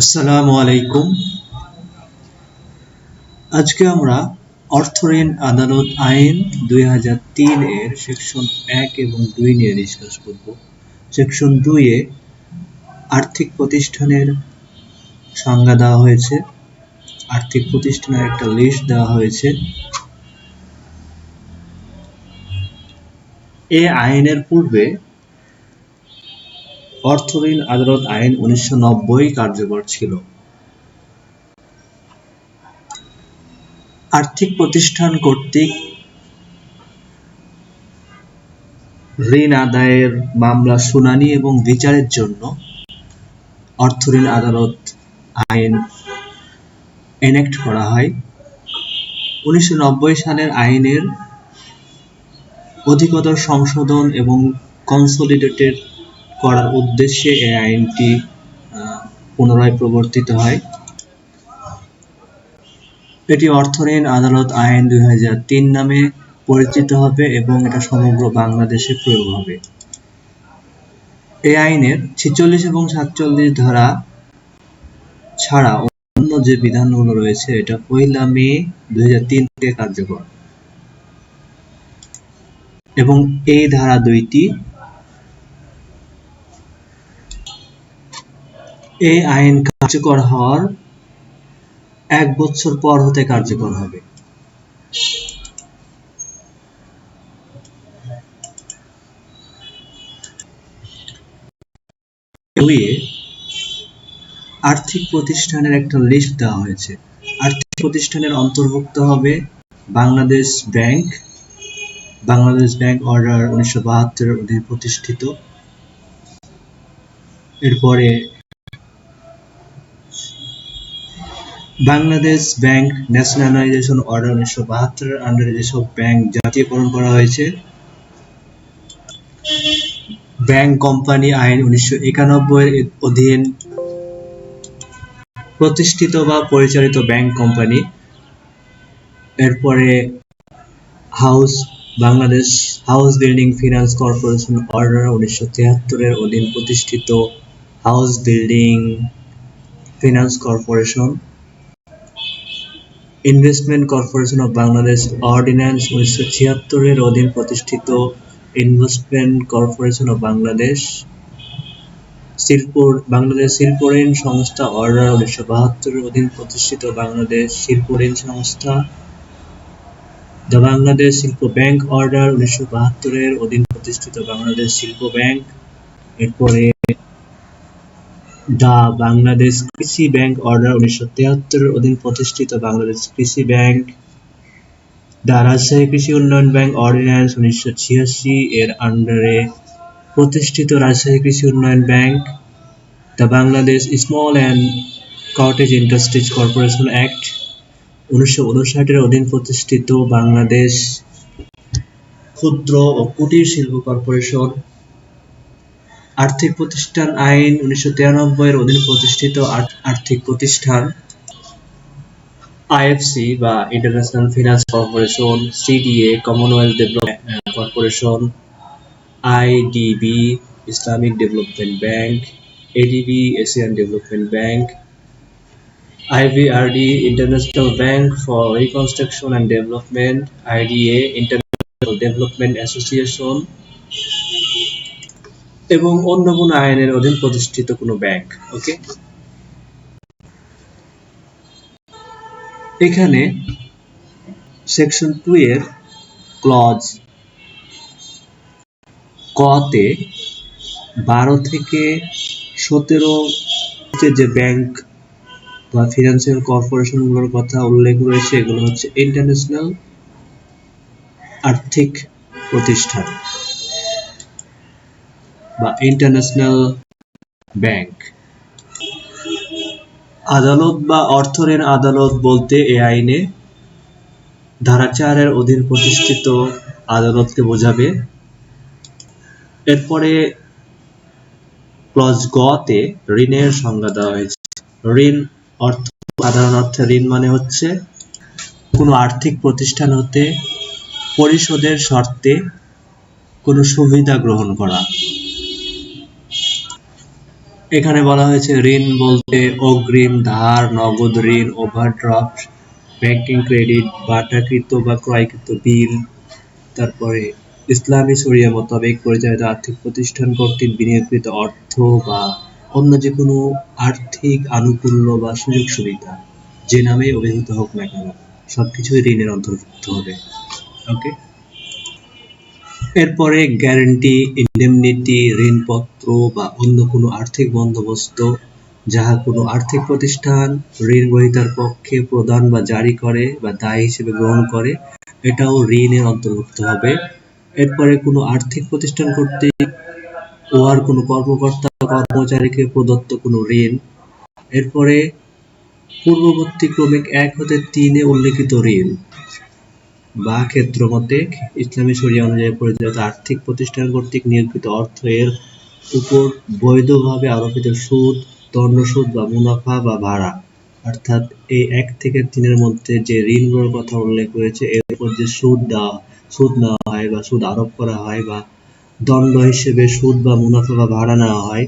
আসসালামু আলাইকুম। আজকে আমরা অর্থঋণ আদালত আইন দুই হাজার তিন এর সেকশন এক এবং দুই নিয়ে ডিসকাস করব। সেকশন দুইয়ে আর্থিক প্রতিষ্ঠানের সংজ্ঞা দেওয়া হয়েছে। আর্থিক প্রতিষ্ঠানের একটা লিস্ট দেওয়া হয়েছে। এই আইনের পূর্বে অর্থঋণ আদালত আইন উনিশশো নব্বই কার্যকর ছিল। আর্থিক প্রতিষ্ঠান কর্তৃক ঋণ আদায়ের মামলা শুনানি এবং বিচারের জন্য অর্থ ঋণ আদালত আইন এনেক্ট করা হয়। উনিশশো নব্বই সালের আইনের অধিকতর সংশোধন এবং কনসোলিডেটেড করার উদ্দেশ্যে এই আইনটি পুনরায় প্রবর্তিত হয়। এটি অর্থঋণ আদালত আইন দুই নামে পরিচিত হবে এবং এটা সমগ্র বাংলাদেশে প্রয়োগ হবে। এই আইনের ছেচল্লিশ এবং সাতচল্লিশ ধারা ছাড়া অন্য যে বিধানগুলো রয়েছে, এটা পয়লা মে দুই থেকে কার্যকর। এবং এই ধারা দুইটি এই আইন কার্যকর হওয়ার এক বছর পর হতে কার্যকর হবে। আর্থিক প্রতিষ্ঠানের একটা লিস্ট দেওয়া হয়েছে। আর্থিক প্রতিষ্ঠানের অন্তর্ভুক্ত হবে Bangladesh bank. Bangladesh bank order উনিশশো বাহাত্তরের অধীনে প্রতিষ্ঠিত। এরপরে বাংলাদেশ ব্যাংক ন্যাশনালাইজেশন অর্ডার উনিশশো বাহাত্তরের আন্ডারে যেসব ব্যাংক জাতীয়করণ করা হয়েছে, ব্যাংক কোম্পানি আইন উনিশশো একানব্বই এর অধীন প্রতিষ্ঠিত বা পরিচালিত ব্যাংক কোম্পানি। এরপরে house, Bangladesh house building finance corporation order উনিশশো তিয়াত্তরের অধীন প্রতিষ্ঠিত house building finance corporation. Investment corporation of Bangladesh ordinance উনিশশো ছিয়াত্তরের অধীন প্রতিষ্ঠিত ইনভেস্টমেন্ট কর্পোরেশন অফ বাংলাদেশ শিল্প বাংলাদেশ শিল্প ঋণ সংস্থা অর্ডার উনিশশো বাহাত্তরের অধীন প্রতিষ্ঠিত বাংলাদেশ শিল্প ঋণ সংস্থা। দ্য বাংলাদেশ শিল্প ব্যাংক অর্ডার উনিশশো বাহাত্তরের অধীন প্রতিষ্ঠিত বাংলাদেশ শিল্প ব্যাংক এরপরে দ্য বাংলাদেশ কৃষি ব্যাংক অর্ডার উনিশশো তেহাত্তরের অধীন প্রতিষ্ঠিত বাংলাদেশ কৃষি ব্যাংক দ্য রাজশাহী কৃষি উন্নয়ন ব্যাংক অর্ডিন্যান্স উনিশশো ছিয়াশি এর আন্ডারে প্রতিষ্ঠিত রাজশাহী কৃষি উন্নয়ন bank the Bangladesh small and cottage industries corporation act উনিশশো উনষাটের অধীন প্রতিষ্ঠিত বাংলাদেশ ক্ষুদ্র ও কুটির শিল্প কর্পোরেশন আর্থিক প্রতিষ্ঠান আইন উনিশশো তিরানব্বই এর অধীনে প্রতিষ্ঠিত আর- আর্থিক প্রতিষ্ঠান আইএফসি বা international finance corporation CDA commonwealth development corporation IDB Islamic development bank ADB Asian development bank IVRD international Bank for reconstruction and development IDA international development Association এবং অন্য কোনো আইনের অধীন প্রতিষ্ঠিত কোনো ব্যাংক, ওকে? এখানে সেকশন টু এর ক্লজ কতে বারো থেকে সতেরো যে ব্যাংক বা ফিনান্সিয়াল কর্পোরেশনগুলোর কথা উল্লেখ রয়েছে, এগুলো হচ্ছে ইন্টারন্যাশনাল আর্থিক প্রতিষ্ঠান। বা ইন্টারন্যাশনাল ব্যাংক আদালত বা অর্থঋণ আদালত বলতে এ আইনে ধারা চারের অধীন প্রতিষ্ঠিত আদালতকে বোঝাবে। এরপরে ক্লজ গতে ঋণের সংজ্ঞা দেওয়া হয়েছে। ঋণ অর্থ, সাধারণ অর্থে ঋণ মানে হচ্ছে কোনো আর্থিক প্রতিষ্ঠান হতে পরিশোধের শর্তে কোনো সুবিধা গ্রহণ করা। এখানে বলা হয়েছে ঋণ বলতে অগ্রিম ধার, নগদ ঋণ ওভারড্রাফট ব্যাংকিং ক্রেডিট বাটাকৃত বা ক্রয়কৃত বিল, তারপরে ইসলামী শরিয়া মোতাবেক পরিচালিত আর্থিক প্রতিষ্ঠান কর্তৃক বিনিয়োগকৃত অর্থ বা অন্য যে কোনো আর্থিক আনুকূল্য বা সুযোগ সুবিধা, যে নামে অভিহিত হোক না কেন, সবকিছুই ঋণের অন্তর্ভুক্ত হবে। ওকে এরপরে গ্যারান্টি ইন্ডেমনিটি ঋণপত্র বা অন্য কোনো আর্থিক বন্দোবস্ত, যাহা কোনো আর্থিক প্রতিষ্ঠান ঋণ গ্রহীতার পক্ষে প্রদান বা জারি করে বা দায় হিসেবে গ্রহণ করে, এটাও ঋণের অন্তর্ভুক্ত হবে। এরপরে কোনো আর্থিক প্রতিষ্ঠান কর্তৃক উহার কোনো কর্মকর্তা, কর্মচারীকে প্রদত্ত কোনো ঋণ। এরপরে পূর্ববর্তী ক্রমিক এক হতে তিনে উল্লেখিত ঋণ। বা ক্ষেত্র ক্ষেত্রমতে ইসলামী শরিয়া অনুযায়ী পরিচালিত আর্থিক প্রতিষ্ঠান কর্তৃক নিয়োগকৃত অর্থ এর উপর বৈধভাবে আরোপিত সুদ, দণ্ড সুদ বা মুনাফা বা ভাড়া। অর্থাৎ এই এক থেকে তিনের মধ্যে যে ঋণগুলোর কথা উল্লেখ করেছে এর উপর যে সুদ দেওয়া, সুদ নেওয়া হয় বা সুদ আরোপ করা হয় বা দণ্ড হিসেবে সুদ বা মুনাফা বা ভাড়া নেওয়া হয়,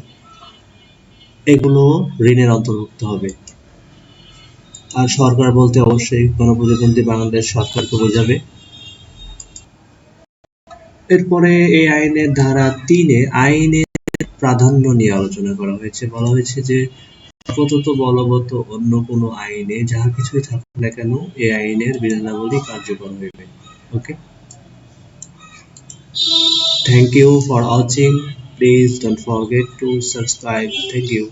এগুলো ঋণের অন্তর্ভুক্ত হবে। আর সরকার বলতে অবশ্যই গণপ্রজাতন্ত্রী বাংলাদেশ সরকারকে বোঝাবে এরপরে এই আইনের ধারা তিনে আইনের প্রাধান্য নিয়ে আলোচনা করা হয়েছে। বলা হয়েছে যে আপাতত বলবৎ অন্য কোনো আইনে যাহা কিছুই থাকুক না কেন এই আইনের বিধানাবলী কার্যকর হইবে। Okay thank you for watching please don't forget to subscribe thank you